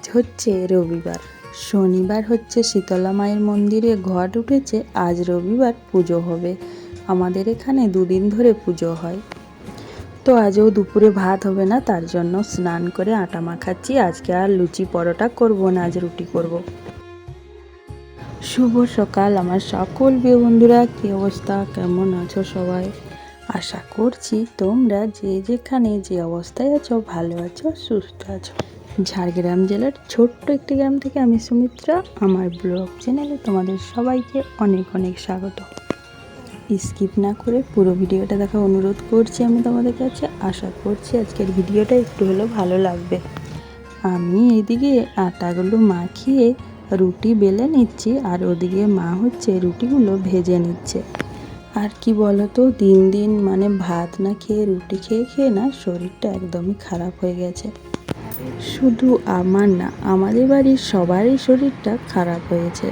আজ হচ্ছে রবিবার। শনিবার হচ্ছে শীতলা মায়ের মন্দিরে ঘট উঠেছে, আজ রবিবার পুজো হবে। আমাদের এখানে দুদিন ধরে পুজো হয়। তো আজও দুপুরে ভাত হবে না, তার জন্য স্নান করে আটা মাখাচ্ছি। আজকে আর লুচি পরোটা করব না, আজ রুটি করব। শুভ সকাল আমার সকল বিয়ে বন্ধুরা, কী অবস্থা? কেমন আছো সবাই? আশা করছি তোমরা যে যেখানে যে অবস্থায় আছো, ভালো আছো, সুস্থ আছো। ঝাড়গ্রাম জেলার ছোট্ট একটি গ্রাম থেকে আমি সুমিত্রা, আমার ব্লগ চ্যানেলে তোমাদের সবাইকে অনেক অনেক স্বাগত। স্কিপ না করে পুরো ভিডিওটা দেখা অনুরোধ করছি আমি তোমাদের কাছে। আশা করছি আজকের ভিডিওটা একটু হলেও ভালো লাগবে। আমি এদিকে আটাগুলো মাখিয়ে রুটি বেলে নিচ্ছি আর ওদিকে মা হচ্ছে রুটিগুলো ভেজে নিচ্ছে। আর কি বলতো, দিন দিন মানে ভাত না খেয়ে রুটি খেয়ে খেয়ে না শরীরটা একদমই খারাপ হয়ে গেছে। শুধু আমার না, আমাদের বাড়ির সবারই শরীরটা খারাপ হয়েছে।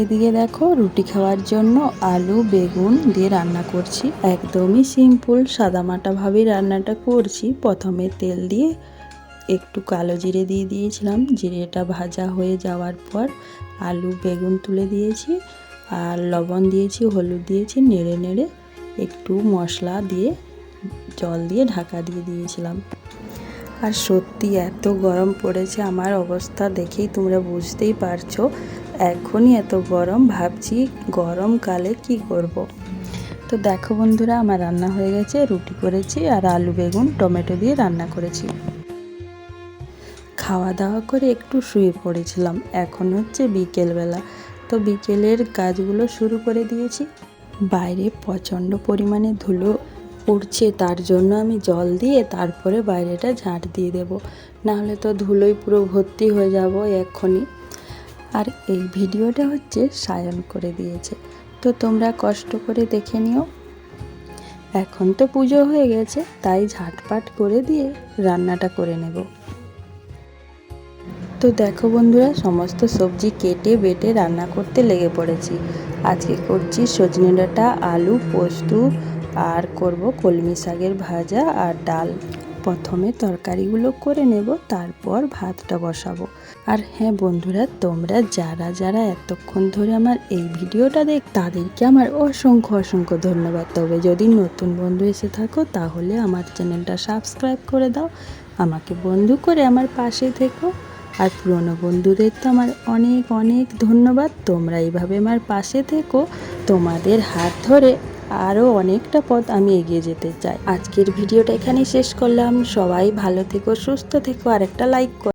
এদিকে দেখো, রুটি খাওয়ার জন্য আলু, বেগুন দিয়ে রান্না করছি। একদমই সিম্পল সাদামাটাভাবেই রান্নাটা করছি। প্রথমে তেল দিয়ে একটু কালো জিরে দিয়ে দিয়েছিলাম। জিরেটা ভাজা হয়ে যাওয়ার পর আলু, বেগুন তুলে দিয়েছি আর লবণ দিয়েছি, হলুদ দিয়েছি, নেড়ে নেড়ে একটু মশলা দিয়ে জল দিয়ে ঢাকা দিয়ে দিয়েছিলাম। আর সত্যি এত গরম পড়েছে আমার অবস্থা দেখেই তোমরা বুঝতেই পারছ। এখনই এত গরম, ভাবছি গরমকালে কি করব। তো দেখো বন্ধুরা, আমার রান্না হয়ে গেছে, রুটি করেছি আর আলু বেগুন, টমেটো দিয়ে রান্না করেছি। খাওয়া দাওয়া করে একটু শুয়ে পড়েছিলাম, এখন হচ্ছে বিকেলবেলা। তো বিকেলের কাজগুলো শুরু করে দিয়েছি। বাইরে প্রচণ্ড পরিমাণে ধুলো উঠছে তার জন্য আমি জল দিয়ে তারপরে বাইরেটা ঝাঁট দিয়ে দেব। নাহলে তো ধুলোই পুরো ভর্তি হয়ে যাব এক্ষুনি। আর এই ভিডিওটা হচ্ছে সায়ন করে দিয়েছে। তো তোমরা কষ্ট করে দেখে নিও। এখন তো পুজো হয়ে গেছে, তাই ঝাটপাট করে দিয়ে রান্নাটা করে নেব। তো দেখো বন্ধুরা, সমস্ত সবজি কেটে বেটে রান্না করতে লেগে পড়েছি। আজকে করছি সজনে ডাঁটা, আলু, পোস্ত আর করব কলমি শাকের ভাজা আর ডাল। প্রথমে তরকারিগুলো করে নেব, তারপর ভাতটা বসাবো। আর হ্যাঁ বন্ধুরা, তোমরা যারা যারা এতক্ষণ ধরে আমার এই ভিডিওটা দেখ, তাদেরকে আমার অসংখ্য অসংখ্য ধন্যবাদ। তবে যদি নতুন বন্ধু এসে থাকো, তাহলে আমার চ্যানেলটা সাবস্ক্রাইব করে দাও। আমাকে বন্ধু করে আমার পাশে থেকো। আর পুরনো বন্ধুদের তো আমার অনেক অনেক ধন্যবাদ। তোমরা এইভাবে আমার পাশে থেকো। তোমাদের হাত ধরে আরও অনেকটা পথ আমি এগিয়ে যেতে চাই। আজকের ভিডিওটা এখানেই শেষ করলাম। সবাই ভালো থেকো, সুস্থ থেকো আর একটা লাইক